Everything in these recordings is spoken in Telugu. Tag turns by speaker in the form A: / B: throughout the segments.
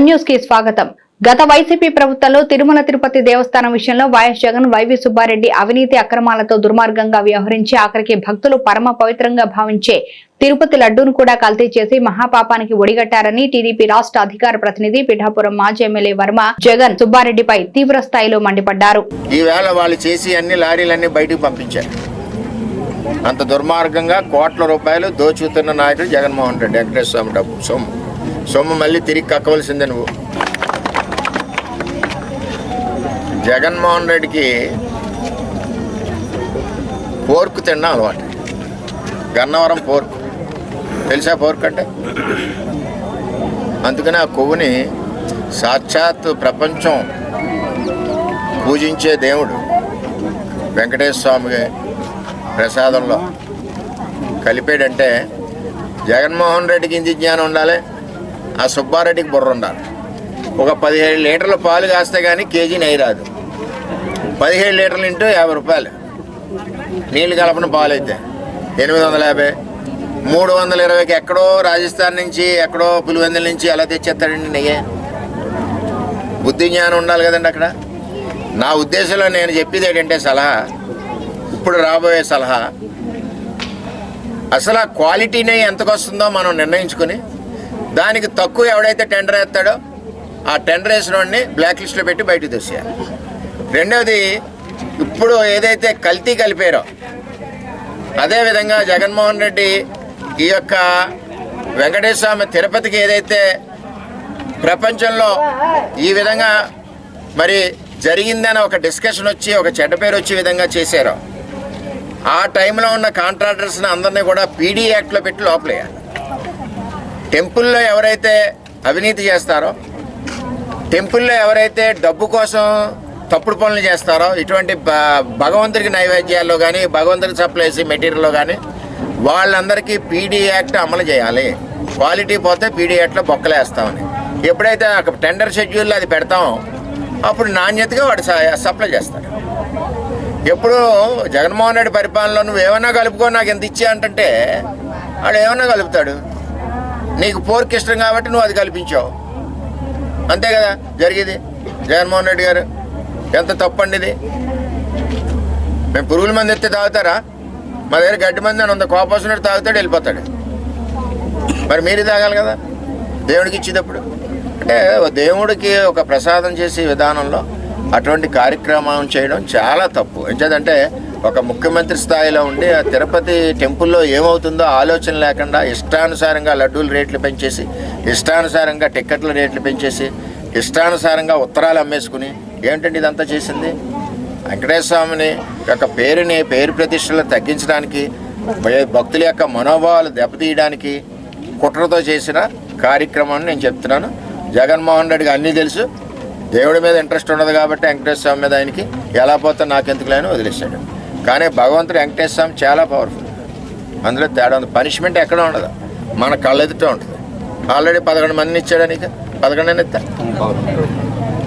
A: న్యూస్కి స్వాగతం. గత వైసీపీ ప్రభుత్వంలో తిరుమల తిరుపతి దేవస్థానం విషయంలో వైఎస్ జగన్ వైవి సుబ్బారెడ్డి అవినీతి అక్రమాలతో దుర్మార్గంగా వ్యవహరించి ఆఖరికి భక్తులు పరమ పవిత్రంగా భావించే తిరుపతి లడ్డూను కూడా కల్తీ చేసి మహాపాపానికి ఒడిగట్టారని టీడీపీ రాష్ట్ర అధికార ప్రతినిధి పిఠాపురం మాజీ ఎమ్మెల్యే వర్మ జగన్ సుబ్బారెడ్డిపై తీవ్ర స్థాయిలో మండిపడ్డారు.
B: ఈవేళ వాళ్ళు చేసి అన్ని లారీలన్నీ బయటకు పంపించారు. అంత దుర్మార్గంగా కోట్ల రూపాయలు దోచుతున్న నాయకుడు జగన్మోహన్ రెడ్డి. వెంకటేశ్వర స్వామి డబ్బు సొమ్ము. సొమ్ము మళ్ళీ తిరిగి కక్కవలసిందే నువ్వు. జగన్మోహన్ రెడ్డికి పోర్కు తిన్న అలవాటు. గన్నవరం పోర్కు. తెలుసా పోర్క్ అంటే? అందుకని ఆ కొవ్వుని సాక్షాత్ ప్రపంచం పూజించే దేవుడు వెంకటేశ్వర స్వామి ప్రసాదంలో కలిపాడంటే జగన్మోహన్ రెడ్డికి ఇంటి జ్ఞానం ఉండాలి? ఆ సుబ్బారెడ్డికి బుర్ర ఉండాలి. ఒక పదిహేడు లీటర్ల పాలు కాస్తే కానీ కేజీ నెయ్యి రాదు. పదిహేడు లీటర్లు ఇంటూ యాభై రూపాయలు. నీళ్ళు కలపన పాలు అయితే ఎనిమిది వందల యాభై. మూడు వందల ఇరవైకి ఎక్కడో రాజస్థాన్ నుంచి ఎక్కడో పులివెందుల నుంచి ఎలా తెచ్చేస్తాడండి నెయ్యి. బుద్ధి జ్ఞానం ఉండాలి కదండి అక్కడ. నా ఉద్దేశంలో నేను చెప్పేది ఏంటంటే సలహా. ఇప్పుడు రాబోయే సలహా. అసలు ఆ క్వాలిటీని ఎంతకు వస్తుందో మనం నిర్ణయించుకొని దానికి తక్కువ ఎవడైతే టెండర్ వేస్తాడో ఆ టెండర్ వేసిన వాడిని బ్లాక్ లిస్ట్లో పెట్టి బయటకు తెసేయాలి. రెండవది ఇప్పుడు ఏదైతే కల్తీ కలిపారో అదేవిధంగా జగన్మోహన్ రెడ్డి ఈ యొక్క వెంకటేశ్వర స్వామి తిరుపతికి ఏదైతే ప్రపంచంలో ఈ విధంగా మరి జరిగిందని ఒక డిస్కషన్ వచ్చి ఒక చెడ్డ పేరు వచ్చే విధంగా చేశారు ఆ టైంలో ఉన్న కాంట్రాక్టర్స్ని అందరినీ కూడా పీడీ యాక్ట్లో పెట్టి లోపలేయాలి. టెంపుల్లో ఎవరైతే అవినీతి చేస్తారో టెంపుల్లో ఎవరైతే డబ్బు కోసం తప్పుడు పనులు చేస్తారో ఇటువంటి భగవంతుడికి నైవేద్యాల్లో కానీ భగవంతుడికి సప్లై చేసే మెటీరియల్లో కానీ వాళ్ళందరికీ పీడీ యాక్ట్ అమలు చేయాలి. క్వాలిటీ పోతే పీడీ యాక్ట్లో బొక్కలేస్తామని. ఎప్పుడైతే అక్కడ టెండర్ షెడ్యూల్లో అది పెడతామో అప్పుడు నాణ్యతగా వాడు సప్లై చేస్తారు. ఎప్పుడు జగన్మోహన్ రెడ్డి పరిపాలనలో నువ్వు ఏమైనా కలుపుకో నాకు ఎంత ఇచ్చా అంటే వాడు ఏమైనా కలుపుతాడు. నీకు పోర్కి ఇష్టం కాబట్టి నువ్వు అది కల్పించావు. అంతే కదా జరిగేది? జగన్మోహన్ రెడ్డి గారు ఎంత తప్పండి ఇది? మేము పురుగుల మంది ఎత్తే తాగుతారా? మా దగ్గర గడ్డి మంది అని ఉంది కోపం తాగుతాడు వెళ్ళిపోతాడు. మరి మీరు తాగాలి కదా? దేవుడికి ఇచ్చేటప్పుడు. అంటే దేవుడికి ఒక ప్రసాదం చేసే విధానంలో అటువంటి కార్యక్రమం చేయడం చాలా తప్పు. ఎంచేదంటే ఒక ముఖ్యమంత్రి స్థాయిలో ఉండి ఆ తిరుపతి టెంపుల్లో ఏమవుతుందో ఆలోచన లేకుండా ఇష్టానుసారంగా లడ్డూల రేట్లు పెంచేసి ఇష్టానుసారంగా టిక్కెట్ల రేట్లు పెంచేసి ఇష్టానుసారంగా ఉత్తరాలు అమ్మేసుకుని ఏమిటండి ఇదంతా చేసింది? వెంకటేశ్వర స్వామిని యొక్క పేరుని పేరు ప్రతిష్టలు తగ్గించడానికి భక్తుల యొక్క మనోభావాలు దెబ్బతీయడానికి కుట్రతో చేసిన కార్యక్రమాన్ని నేను చెప్తున్నాను. జగన్మోహన్ రెడ్డికి అన్నీ తెలుసు. దేవుడి మీద ఇంట్రెస్ట్ ఉండదు కాబట్టి వెంకటేశ్వర స్వామి మీద ఆయనకి ఎలా పోతే నాకెందుకు లేని వదిలేశాడు. కానీ భగవంతుడు వెంకటేశ్వర స్వామి చాలా పవర్ఫుల్ అందులో తేడా ఉంది. పనిష్మెంట్ ఎక్కడ ఉండదు. మన కళ్ళెదుట ఉంటుంది. ఆల్రెడీ పదకొండు మందిని ఇచ్చాడు నీకు? పదకొండు ఇస్తా?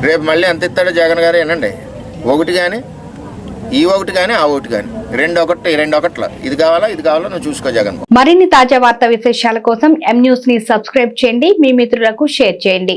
B: రేపు మళ్ళీ ఎంత ఇస్తాడో జగన్ గారు వినండి. ఒకటి కానీ ఈ ఒకటి కానీ ఆ ఒకటి కానీ. రెండు ఒకటి రెండు ఒకట్ల. ఇది కావాలా ఇది కావాలా నువ్వు చూసుకో జగన్.
A: మరిన్ని తాజా వార్తా విశేషాల కోసం ఎం న్యూస్ని సబ్స్క్రైబ్ చేయండి. మీ మిత్రులకు షేర్ చేయండి.